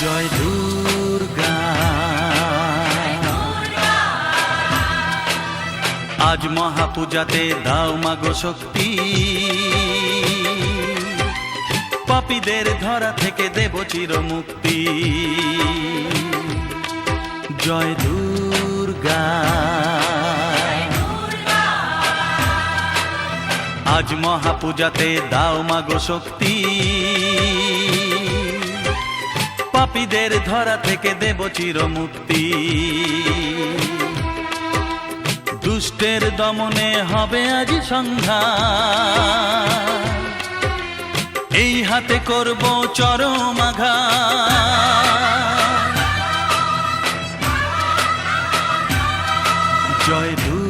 জয় দুর্গা। আজ মহাপূজাতে দাও মাগো শক্তি। পাপীদের ধরা থেকে দেব চির মুক্তি জয় দুর্গা। আজ মহাপূজাতে দাও মাগো শক্তি। পাপীদের ধরা থেকে দেব চিরমুক্তি। দুষ্টের দমনে হবে আজ সন্ধ্যা। এই হাতে করব চরম আঘা জয় দূর